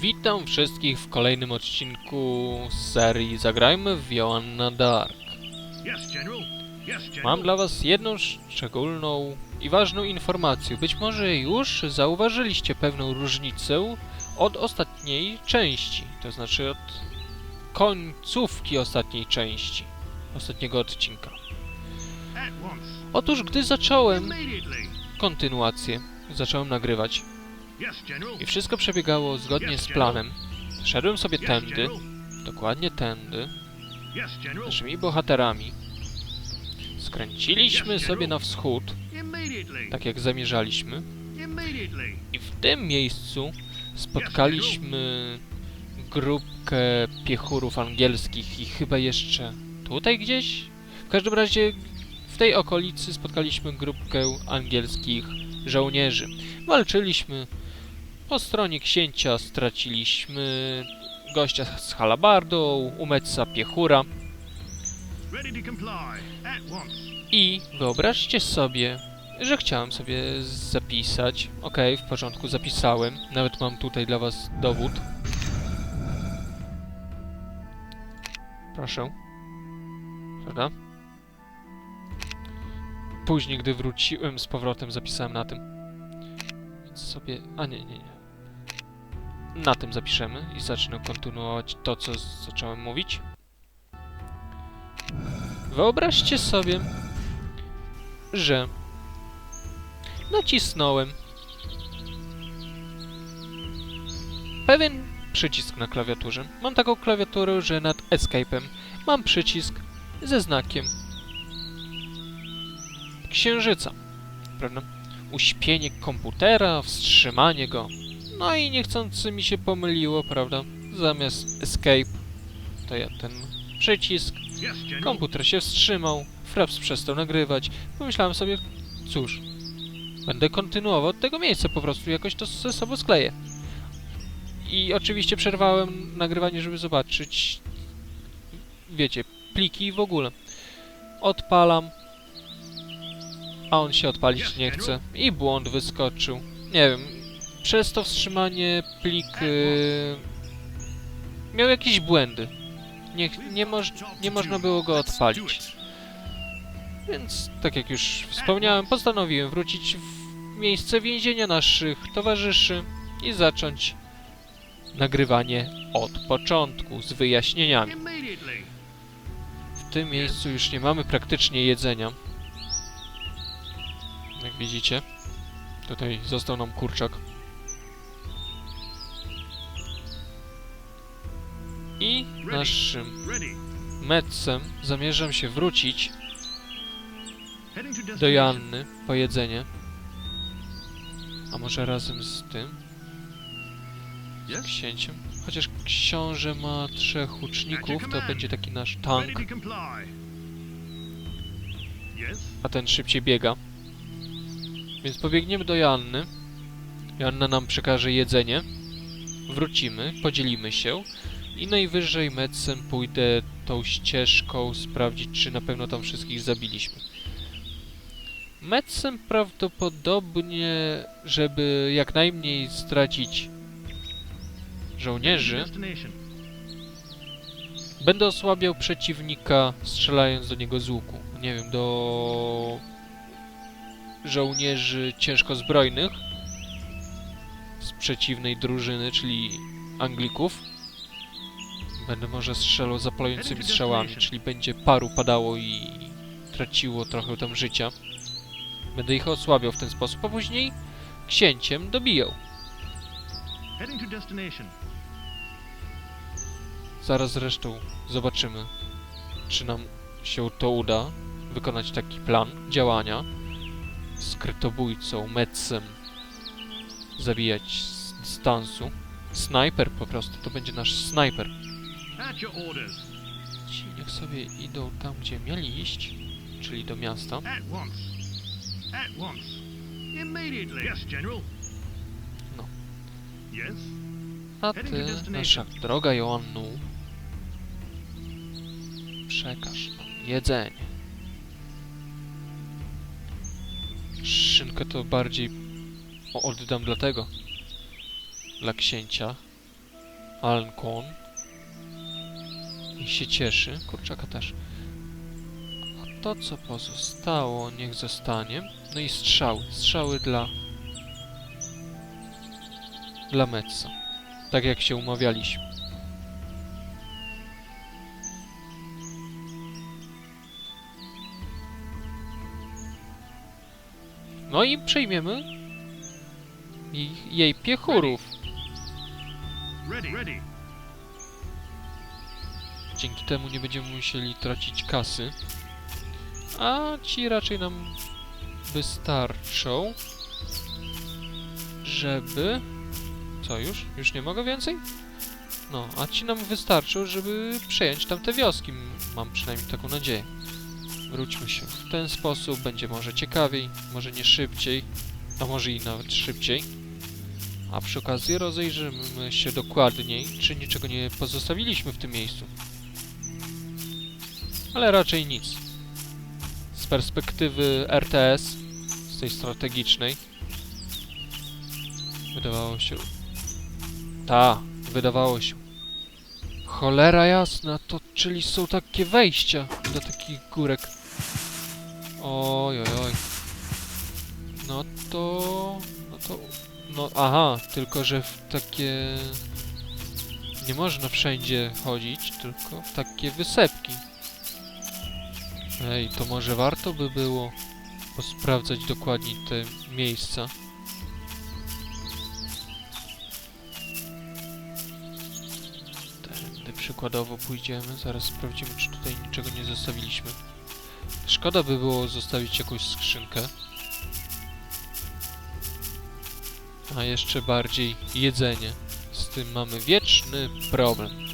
Witam wszystkich w kolejnym odcinku serii Zagrajmy w Joanna Dark. Mam dla was jedną szczególną i ważną informację. Być może już zauważyliście pewną różnicę od ostatniej części, to znaczy od końcówki ostatniej części, ostatniego odcinka. Otóż gdy zacząłem kontynuację, zacząłem nagrywać. I wszystko przebiegało zgodnie z planem, szedłem sobie tędy, dokładnie tędy, naszymi bohaterami. Skręciliśmy sobie na wschód, tak jak zamierzaliśmy, i w tym miejscu spotkaliśmy grupkę piechurów angielskich i chyba jeszcze tutaj gdzieś? W każdym razie w tej okolicy spotkaliśmy grupkę angielskich żołnierzy. Walczyliśmy po stronie księcia, straciliśmy gościa z halabardą, umecca piechura. I wyobraźcie sobie, że chciałem sobie zapisać. Okej, w porządku, zapisałem. Nawet mam tutaj dla was dowód. Proszę. Prawda? Później, gdy wróciłem z powrotem, zapisałem na tym. Więc sobie... A nie, nie, nie. Na tym zapiszemy i zacznę kontynuować to, co zacząłem mówić. Wyobraźcie sobie, że nacisnąłem pewien przycisk na klawiaturze. Mam taką klawiaturę, że nad Escape'em mam przycisk ze znakiem księżyca, prawda? Uśpienie komputera, wstrzymanie go. No i niechcący mi się pomyliło, prawda? Zamiast Escape to ja ten przycisk. Komputer się wstrzymał, Fraps przestał nagrywać. Pomyślałem sobie, cóż, będę kontynuował od tego miejsca, po prostu jakoś to ze sobą skleję. I oczywiście przerwałem nagrywanie, żeby zobaczyć, wiecie, pliki w ogóle. Odpalam, a on się odpalić nie chce i błąd wyskoczył. Nie wiem, przez to wstrzymanie plik yy, miał jakieś błędy. Nie, nie, moż, nie można było go odpalić. Więc, tak jak już wspomniałem, postanowiłem wrócić w miejsce więzienia naszych towarzyszy i zacząć nagrywanie od początku, z wyjaśnieniami. W tym miejscu już nie mamy praktycznie jedzenia. Jak widzicie, tutaj został nam kurczak. I naszym. Metsem zamierzam się wrócić do. Joanny po jedzenie. A może razem z tym? Z księciem? Chociaż książę ma trzech łuczników, to będzie taki nasz tank, a ten szybciej biega. Więc pobiegniemy do Joanny. Joanna nam przekaże jedzenie. Wrócimy, podzielimy się. I najwyżej Metsem pójdę tą ścieżką sprawdzić, czy na pewno tam wszystkich zabiliśmy. Metsem prawdopodobnie, żeby jak najmniej stracić żołnierzy, będę osłabiał przeciwnika strzelając do niego z łuku. Nie wiem, do żołnierzy ciężko zbrojnych z przeciwnej drużyny, czyli Anglików. Będę może strzelał zapalającymi strzałami, czyli będzie paru padało i traciło trochę tam życia. Będę ich osłabiał w ten sposób, a później księciem dobijał. Zaraz zresztą zobaczymy, czy nam się to uda wykonać taki plan działania. Skrytobójcą, Metsem zabijać z dystansu. Snajper po prostu, to będzie nasz snajper. At your orders. Ci niech sobie idą tam, gdzie mieli iść, czyli do miasta. At once. At once. Immediately. Yes, General. No. Yes. A ty, nasza droga Joannu, przekaż nam jedzenie. Szynkę to bardziej oddam dla tego, dla księcia, Alcon. I się cieszy. Kurczaka też. A to, co pozostało, niech zostanie. No i strzały. Strzały dla... Dla Metsa. Tak jak się umawialiśmy. No i przejmiemy jej, piechurów. Ready. Ready. Dzięki temu nie będziemy musieli tracić kasy. A ci raczej nam wystarczą, żeby... Co już? Już nie mogę więcej? No, a ci nam wystarczą, żeby przejąć tamte wioski. Mam przynajmniej taką nadzieję. Wróćmy się. W ten sposób będzie może ciekawiej, może nie szybciej, a może i nawet szybciej. A przy okazji rozejrzymy się dokładniej, czy niczego nie pozostawiliśmy w tym miejscu. Ale raczej nic. Z perspektywy RTS, z tej strategicznej, wydawało się... Ta, wydawało się. Cholera jasna, to czyli są takie wejścia do takich górek. Oj, oj, oj. No to... No to... No aha, tylko że w takie... Nie można wszędzie chodzić, tylko w takie wysepki. Ej, to może warto by było posprawdzać dokładniej te miejsca. Tędy przykładowo pójdziemy, zaraz sprawdzimy, czy tutaj niczego nie zostawiliśmy. Szkoda by było zostawić jakąś skrzynkę. A jeszcze bardziej jedzenie. Z tym mamy wieczny problem.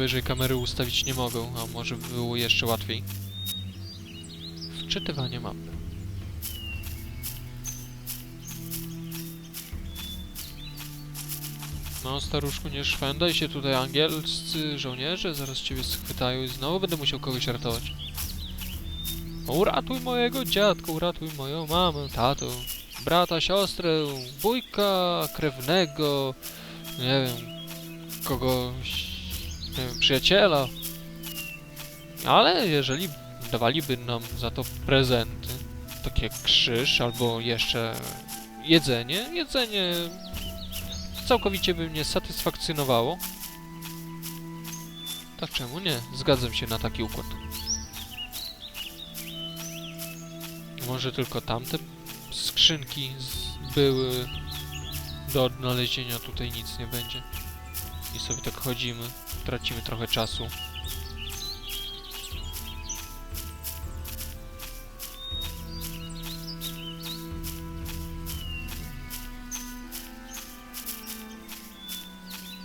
Wyżej kamery ustawić nie mogą, a może by było jeszcze łatwiej. Wczytywanie mapy. No, staruszku, nie szwendaj się tutaj, angielscy żołnierze zaraz ciebie schwytają i znowu będę musiał kogoś ratować. Uratuj mojego dziadka, uratuj moją mamę, tatę, brata, siostrę, wujka, krewnego, nie wiem, kogoś, przyjaciela. Ale jeżeli dawaliby nam za to prezenty, takie krzyż albo jeszcze jedzenie, jedzenie całkowicie by mnie satysfakcjonowało. Tak czemu nie? Zgadzam się na taki układ. Może tylko tamte skrzynki były do odnalezienia, tutaj nic nie będzie. I sobie tak chodzimy, tracimy trochę czasu.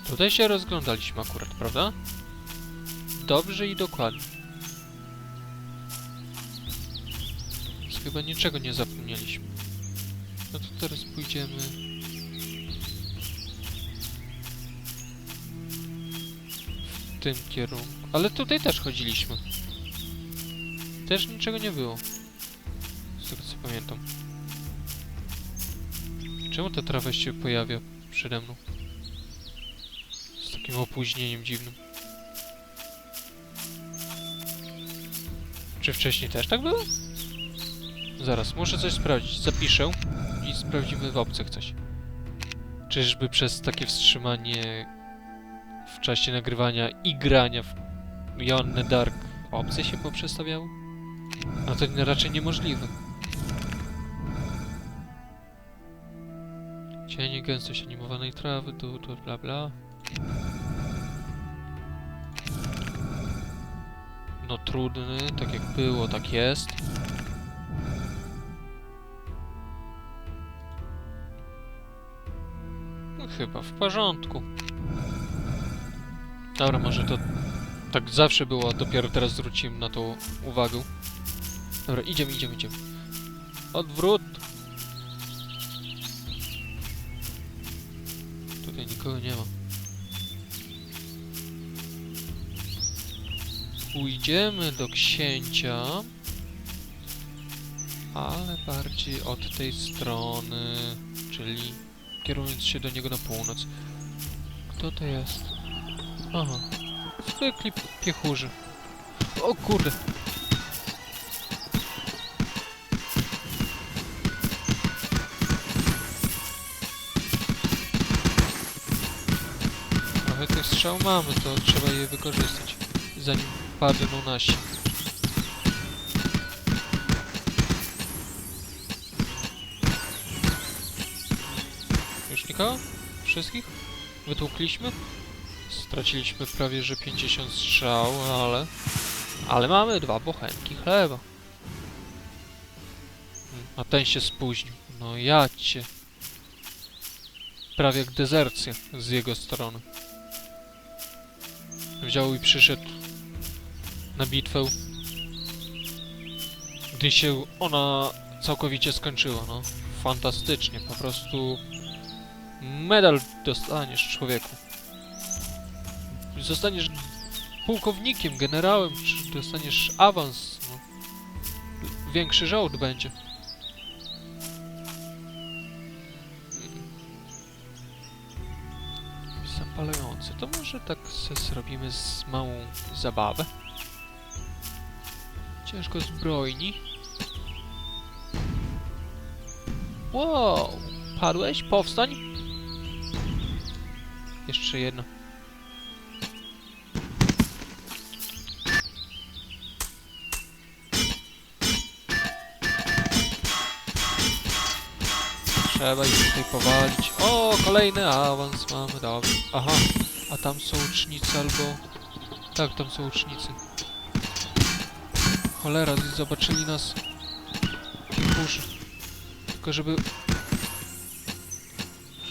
Tutaj się rozglądaliśmy akurat, prawda? Dobrze i dokładnie. Więc chyba niczego nie zapomnieliśmy. No to teraz pójdziemy... tym kierunku. Ale tutaj też chodziliśmy. Też niczego nie było. Z tego co pamiętam. Czemu ta trawa się pojawia przede mną? Z takim opóźnieniem dziwnym. Czy wcześniej też tak było? Zaraz, muszę coś sprawdzić. Zapiszę i sprawdzimy w opcjach coś. Czyżby przez takie wstrzymanie czasie nagrywania i grania w Jonne Dark opcje się poprzestawiały? No to raczej niemożliwe. Cienie, gęstość animowanej trawy, tu, tu, bla, bla. No trudny, tak jak było, tak jest. No, chyba w porządku. Dobra, może to tak zawsze było, dopiero teraz zwróciłem na to uwagę. Dobra, idziemy, idziemy, idziemy. Odwrót! Tutaj nikogo nie ma. pójdziemy do księcia, ale bardziej od tej strony, czyli kierując się do niego na północ. Kto to jest? Aha, zwykli piechurzy. O kurde! Trochę tych strzał mamy, to trzeba je wykorzystać, zanim padną nasi. Już nikogo? Wszystkich? Wytłukliśmy? Straciliśmy prawie że 50 strzał, ale... Ale mamy dwa bochenki chleba. A ten się spóźnił. No ja cię. Prawie jak dezercja z jego strony. Wziął i przyszedł na bitwę. Gdy się ona całkowicie skończyła, no. Fantastycznie, po prostu medal dostaniesz człowieku. Zostaniesz pułkownikiem, generałem, czy dostaniesz awans, no. Większy żołd będzie. Zapalający. To może tak zrobimy z małą zabawę. Ciężko zbrojni. Wow! Padłeś? Powstań! Jeszcze jedno. Trzeba ich tutaj powalić. O, kolejny awans mamy, dobrze. Aha, a tam są ucznicy albo... Tak, tam są ucznicy. Cholera, zobaczyli nas... Piechurzy. Tylko żeby...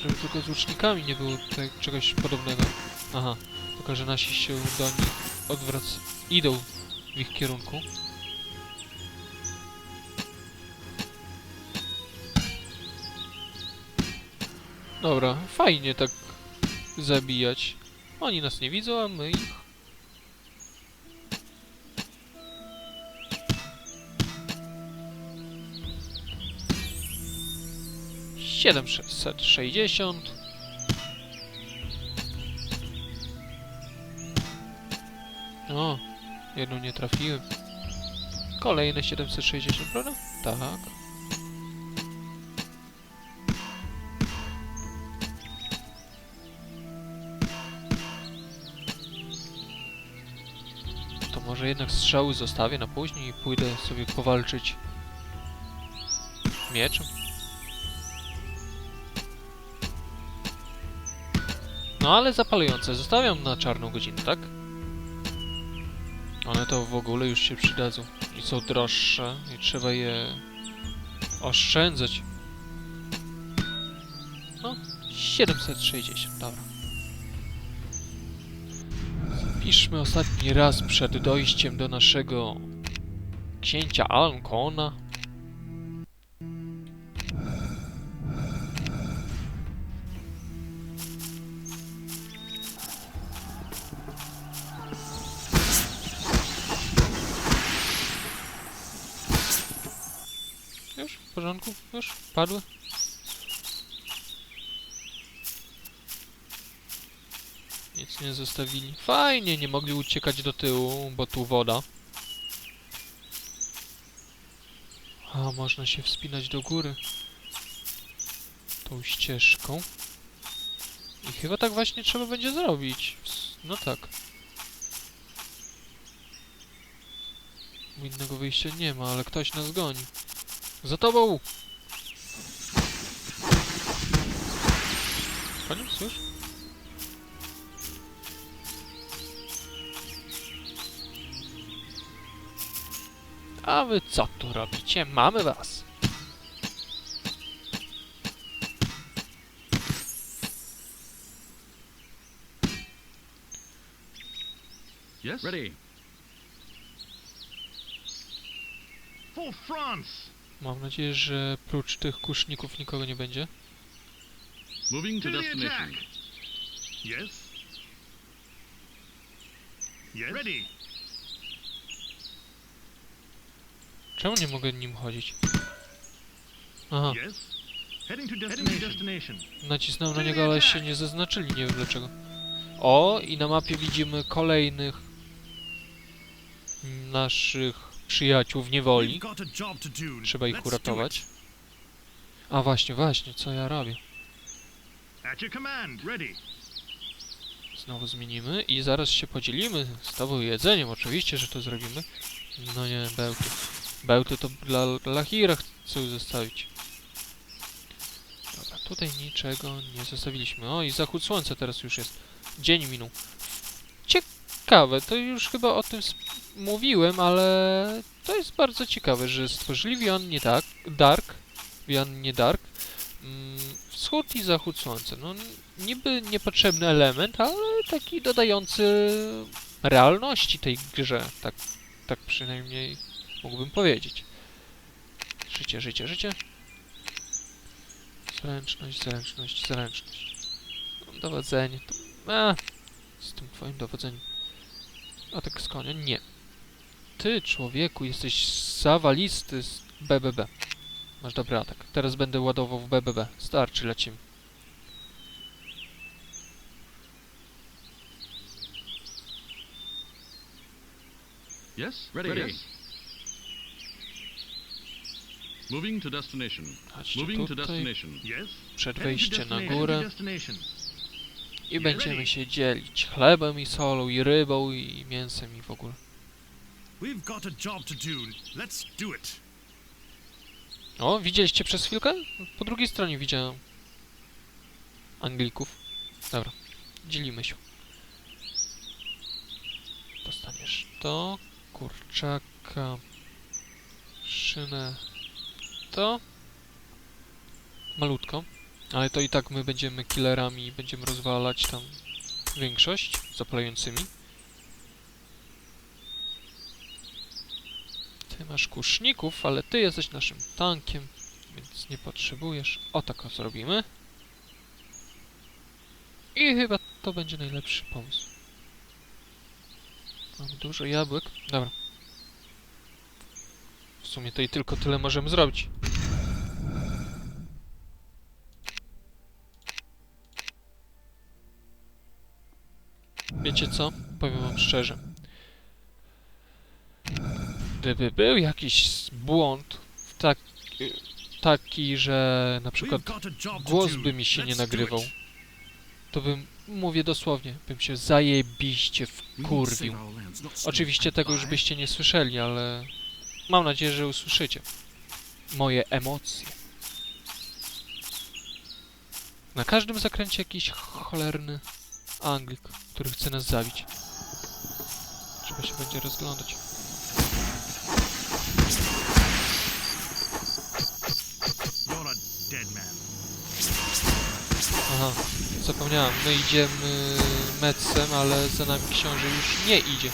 Żeby tylko z łucznikami nie było tutaj czegoś podobnego. Aha, tylko że nasi się do nich odwrac... Idą w ich kierunku. Dobra, fajnie tak zabijać. Oni nas nie widzą, a my ich. Siedemset sześćdziesiąt. O, jedną nie trafiłem. Kolejne 760, prawda? Tak. Może jednak strzały zostawię na później i pójdę sobie powalczyć mieczem. No ale zapalające zostawiam na czarną godzinę, tak? One to w ogóle już się przydadzą i są droższe i trzeba je oszczędzać. No, 760, dobra. Piszmy ostatni raz przed dojściem do naszego księcia Alcona. Już? W porządku? Już? Padły? Nic nie zostawili. Fajnie, nie mogli uciekać do tyłu, bo tu woda. A, można się wspinać do góry. Tą ścieżką. I chyba tak właśnie trzeba będzie zrobić. No tak. Innego wyjścia nie ma, ale ktoś nas goni. Za tobą! Koniec już? A wy co tu robicie? Mamy was! Yes? Ready. For France! Mam nadzieję, że prócz tych kuszników nikogo nie będzie. Moving to destination. attack! Yes? Yes? Ready! Czemu nie mogę nim chodzić? Aha, nacisnąłem na niego, ale się nie zaznaczyli, nie wiem dlaczego. O, i na mapie widzimy kolejnych naszych przyjaciół w niewoli. Trzeba ich uratować. A właśnie, właśnie, co ja robię? Znowu zmienimy i zaraz się podzielimy z tobą jedzeniem. Oczywiście, że to zrobimy. No nie, bełty. Bełty to dla Lahira chcę zostawić. Dobra, tutaj niczego nie zostawiliśmy. O, i zachód słońca teraz już jest. Dzień minął. Ciekawe, to już chyba o tym mówiłem, ale to jest bardzo ciekawe, że stworzyli Beyond tak, Dark, Beyond nie Dark, mm, wschód i zachód słońca. No, niby niepotrzebny element, ale taki dodający realności tej grze. Tak, tak przynajmniej mógłbym powiedzieć. Życie, życie, życie. Zręczność, zręczność, zręczność. Dowodzenie. To, a, z tym twoim dowodzeniem. Atak z konia? Nie. Ty, człowieku, jesteś zawalisty z BBB. Masz dobry atak. Teraz będę ładował w BBB. Starczy, lecimy. Yes? Ready. Yes. Moving to destination. Moving to tutaj, destination. Yes? przed Heading to wejściem na destination. górę i będziemy się dzielić chlebem i solą i rybą i mięsem i w ogóle. We've got a job to do. Let's do it. O, widzieliście przez chwilkę? Po drugiej stronie widziałem Anglików. Dobra, dzielimy się. Dostaniesz to, kurczaka, szynę, to, malutko, ale to i tak my będziemy killerami i będziemy rozwalać tam większość zapalającymi. Ty masz kuszników, ale ty jesteś naszym tankiem, więc nie potrzebujesz. O tak o zrobimy. I chyba to będzie najlepszy pomysł. Mam dużo jabłek. Dobra. W sumie to i tylko tyle możemy zrobić. Wiecie co? Powiem wam szczerze. Gdyby był jakiś błąd w tak, taki, że na przykład głos by mi się nie nagrywał, to bym, mówię dosłownie, bym się zajebiście wkurwił. Oczywiście tego już byście nie słyszeli, ale mam nadzieję, że usłyszycie moje emocje. Na każdym zakręcie jakiś cholerny Anglik, który chce nas zabić. Trzeba się będzie rozglądać. Aha, zapomniałem. My idziemy Medsem, ale za nami książę już nie idzie.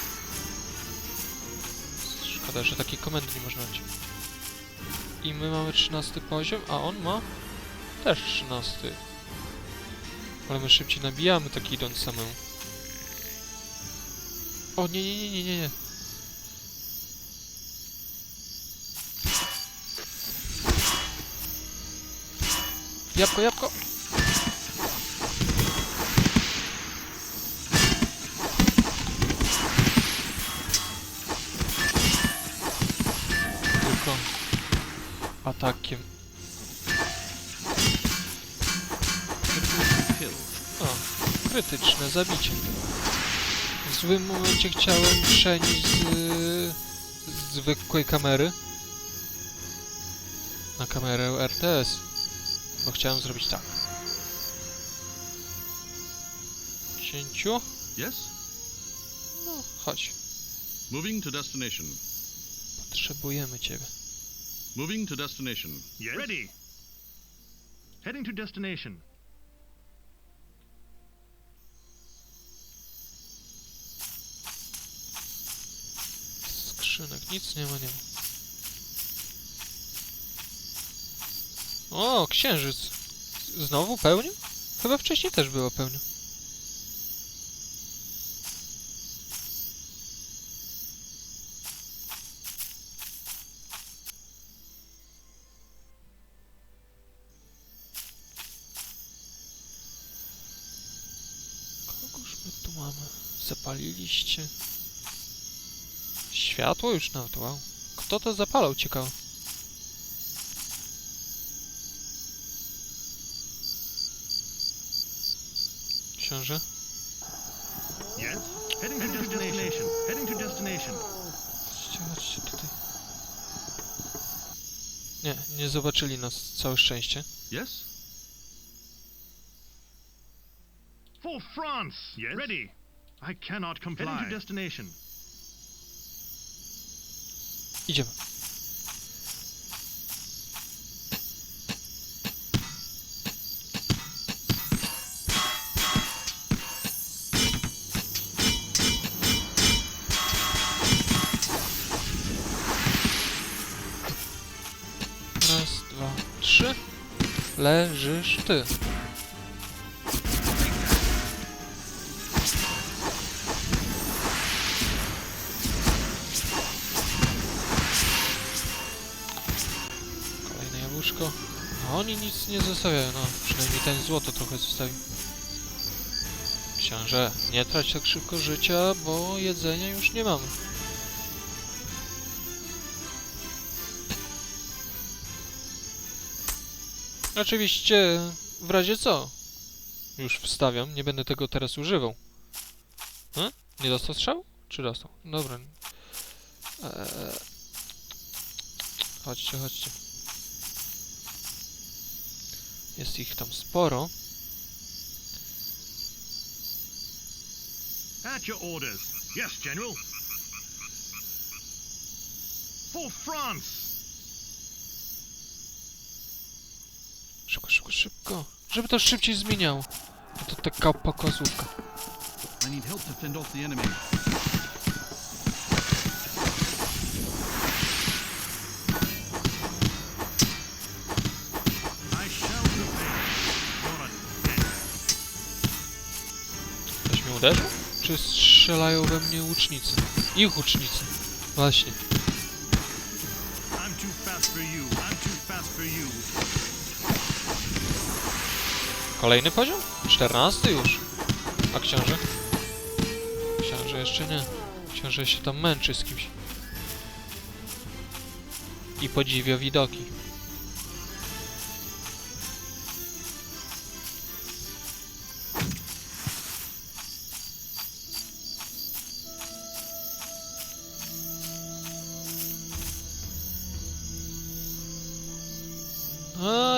Szkoda, że takiej komendy nie można dać. I my mamy 13 poziom, a on ma też 13. Ale my szybciej nabijamy, tak idąc samemu. O, nie, nie, nie, nie, nie, nie. Jabłko, jabłko! Kill. O, krytyczne zabicie. W złym momencie chciałem przenieść z, z zwykłej kamery na kamerę RTS. Bo chciałem zrobić tak. Cięciu? Yes? No, chodź. Moving to destination. Potrzebujemy ciebie. Moving to destination. Yes? Ready. Heading to destination. Skrzynek, nic nie ma, nie ma. O, księżyc. Znowu pełnią? Chyba wcześniej też było pełnią. tu mamy? Zapaliliście. Światło już nawet, wow. Kto to zapalał, ciekawe. Książę? Yes? Heading to destination. Heading to destination. Chodźcie, chodźcie tutaj. Nie, nie zobaczyli nas, całe szczęście. Yes? For France! Yes? Ready! I cannot comply. Heading to destination. Idziemy. Raz, dwa, trzy. Leżysz ty. Jabłuszko. A oni nic nie zostawiają, no. Przynajmniej ten złoto trochę zostawił. Książę, nie trać tak szybko życia, bo jedzenia już nie mamy. Oczywiście, w razie co? Już wstawiam, nie będę tego teraz używał. E? Nie dostał strzał? Czy dostał? Dobra. Eee... Chodźcie, chodźcie. Jest ich tam sporo. At your orders. Yes, General. For France! Szybko, szybko, szybko. Żeby to szybciej zmieniało. A to taka pokazówka. I need help to fend off the enemy. Uderzył? Czy strzelają we mnie łucznicy? Ich łucznicy. Właśnie. Kolejny poziom? 14 już. A książę? Książę jeszcze nie. Książę się tam męczy z kimś. I podziwia widoki.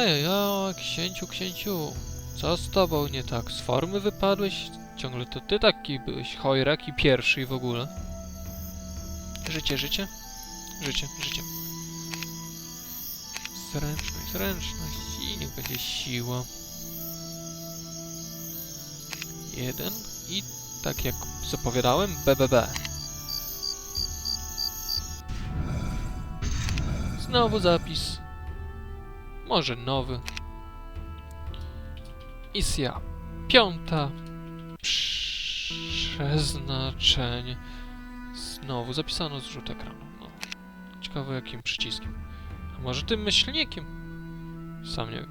Ajajaj, księciu, księciu. Co z tobą nie tak? Z formy wypadłeś? Ciągle to ty taki byłeś chojrak i pierwszy w ogóle. Życie, życie? Życie, życie. Zręczność, zręczność i niech będzie siła. Jeden i tak jak zapowiadałem, BBB. Znowu zapis. Może nowy. Misja piąta. Przeznaczenie. Znowu zapisano zrzut ekranu. No. Ciekawe jakim przyciskiem. A może tym myślnikiem? Sam nie wiem.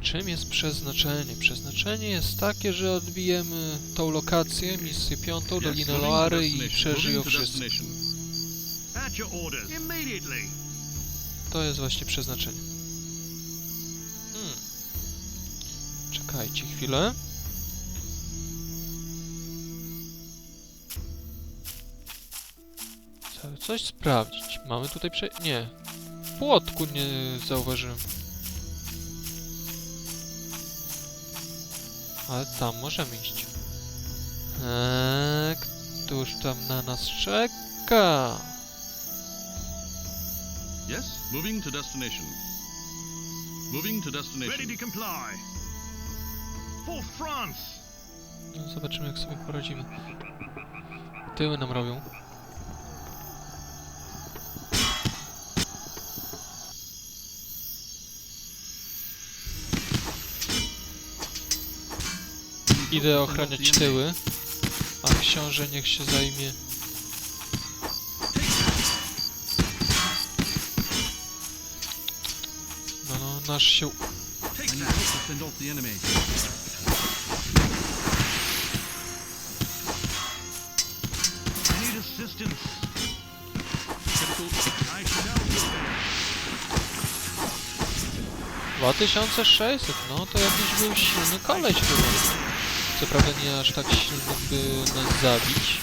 Czym jest przeznaczenie? Przeznaczenie jest takie, że odbijemy tą lokację, misję piątą, Dolinę Loary i przeżyją wszyscy. Your orders. Immediately. To jest właśnie przeznaczenie. Hmm. Czekajcie chwilę. Chcę coś sprawdzić. Mamy tutaj prze... Nie. Płotku nie zauważyłem. Ale tam możemy iść. Eee, któż tam na nas czeka? Yes? Moving to destination. Moving to Ready destination. to comply. For France! No, zobaczymy, jak sobie poradzimy. Tyły nam robią. Idę ochraniać tyły, a książę niech się zajmie. aż się... Dwa tysiące sześćset, no to jakiś był silny koleś chyba. Co prawda nie aż tak silny, by nas zabić.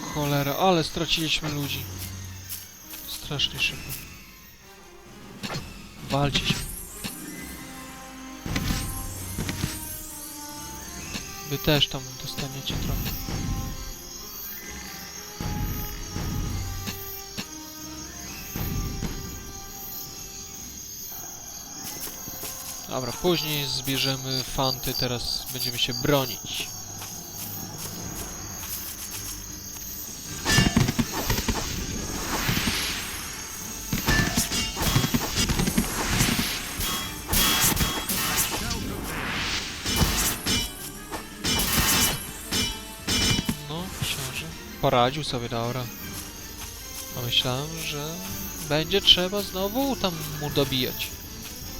Cholera, ale straciliśmy ludzi. Strasznie szybko. Walcie się. Wy też tam dostaniecie trochę. Dobra, później zbierzemy fanty, teraz będziemy się bronić. Poradził sobie, dobra. A myślałem, że będzie trzeba znowu tam mu dobijać.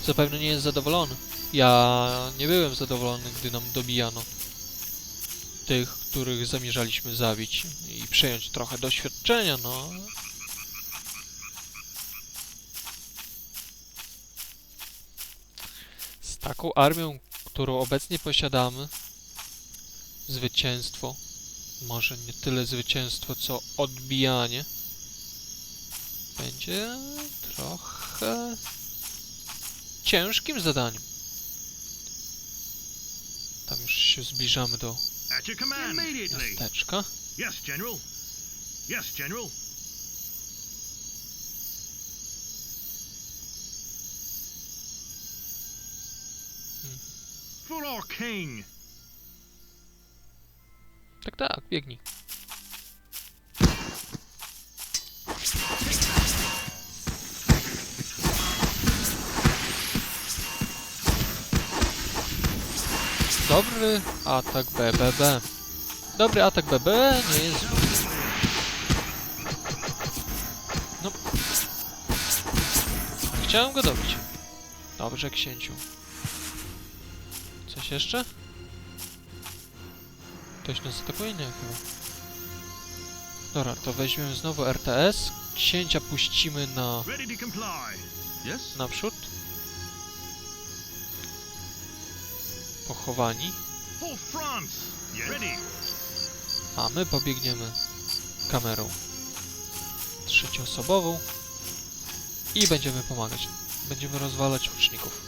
Zapewne nie jest zadowolony. Ja nie byłem zadowolony, gdy nam dobijano tych, których zamierzaliśmy zabić i przejąć trochę doświadczenia, no. Z taką armią, którą obecnie posiadamy, zwycięstwo, może nie tyle zwycięstwo, co odbijanie, będzie trochę ciężkim zadaniem. Tam już się zbliżamy do miasteczka. Yes, General. Yes, General. For our king. Tak, tak, biegnij. Dobry atak BBB. Dobry atak BB nie jest. No. Chciałem go dobić. Dobrze, księciu. Coś jeszcze? Ktoś nas atakuje? Nie, chyba. Dobra, to weźmiemy znowu RTS. Księcia puścimy na naprzód. Pochowani. A my pobiegniemy kamerą trzecioosobową i będziemy pomagać. Będziemy rozwalać łuczników.